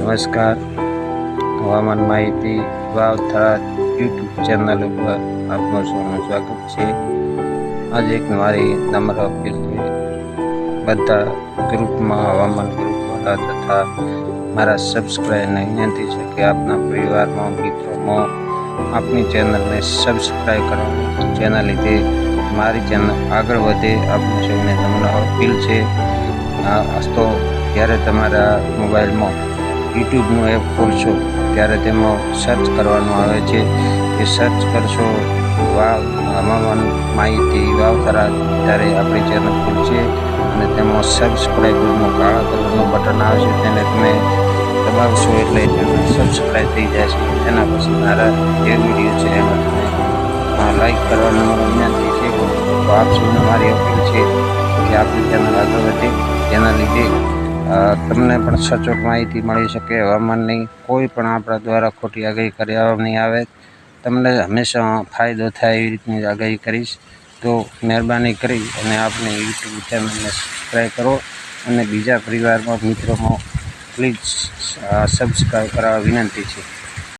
નમસ્કાર. હવામાન માહિતી વાવથરા યુટ્યુબ ચેનલ ઉપર આપનું સૌનું સ્વાગત છે. આજે એક મારી નમ્ર અપીલ છે. બધા ગ્રુપમાં, હવામાન ગ્રુપવાળા તથા મારા સબસ્ક્રાઈબરને વિનંતી છે કે આપના પરિવારમાં, મિત્રોમાં આપની ચેનલને સબસ્ક્રાઈબ કરવાની. જેના લીધે મારી ચેનલ આગળ વધે. આપને સૌને નમ્ર અપીલ છે. આ તો જ્યારે તમારા મોબાઈલમાં યુટ્યુબનું એપ ખોલશો ત્યારે તેમાં સર્ચ કરવાનું આવે છે. એ સર્ચ કરશો, વાવ, હવામાન માહિતી, વાવ વાવથરા ત્યારે આપણી ચેનલ ખુલશે અને તેમાં સબસ્ક્રાઈબનું કાળા કલરનું બટન આવશે તેને તમે દબાવશો એટલે ચેનલ સબસ્ક્રાઈબ થઈ જાય છે. તેના પછી મારા જે વીડિયો છે એમાં તમે લાઈક કરવાનું વિનંતી છે. તો આપ સૌને મારી અપીલ છે કે આપણી ચેનલ આગળ વધે. તેના લીધે તમને પણ સચોટ માહિતી મળી શકે, હવામાનની કોઈ પણ આપણા દ્વારા ખોટી આગાહી કર્યા નહીં આવે. તમને હંમેશા ફાયદો થાય એવી રીતની આગાહી કરીશ. તો મહેરબાની કરી અને આપને યુટ્યુબ ચેનલને સબસ્ક્રાઈબ કરો અને બીજા પરિવારમાં, મિત્રોમાં પ્લીઝ સબસ્ક્રાઈબ કરવા વિનંતી છે.